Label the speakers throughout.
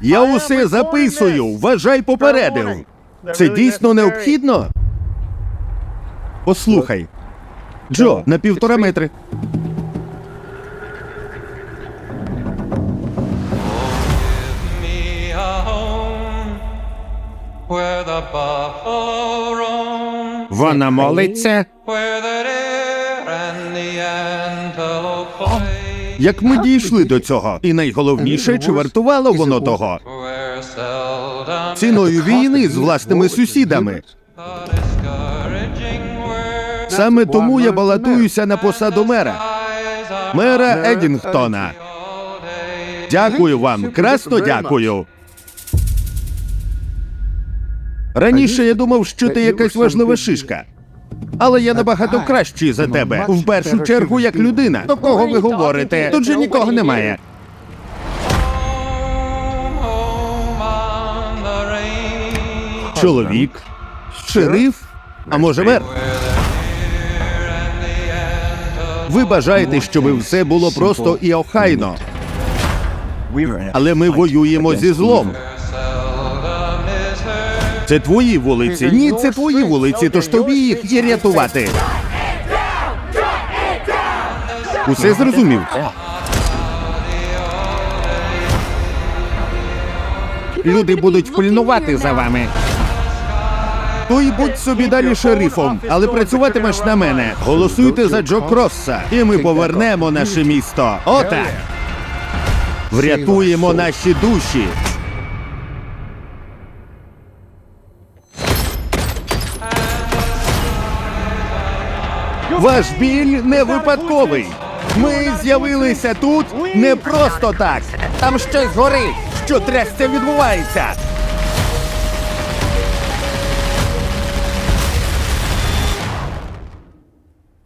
Speaker 1: Я усе записую. Вважай попередив. Це дійсно необхідно? Послухай. Джо, на півтора метри. Вона молиться. Як ми дійшли до цього? І найголовніше, чи вартувало воно того? Ціною війни з власними сусідами. Саме тому я балотуюся на посаду мера. Мера Едінгтона. Дякую вам, красно дякую. Раніше я думав, що ти якась важлива шишка. Але я набагато кращий за тебе. В першу чергу, як людина. До кого ви говорите? Тут же нікого немає. Чоловік, шериф, а може мер? Ви бажаєте, щоб все було просто і охайно, але ми воюємо зі злом. Це твої вулиці. Ні, це твої вулиці, тож тобі їх і рятувати. Усе зрозумів. Люди будуть пильнувати за вами. То й будь собі далі шерифом, але працюватимеш на мене. Голосуйте за Джо Кросса, і ми повернемо наше місто. Отак. Врятуємо наші душі. Ваш біль не випадковий. Ми з'явилися тут не просто так. Там щось горить. Що трясця відбувається?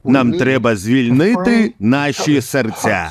Speaker 1: Нам треба звільнити наші серця.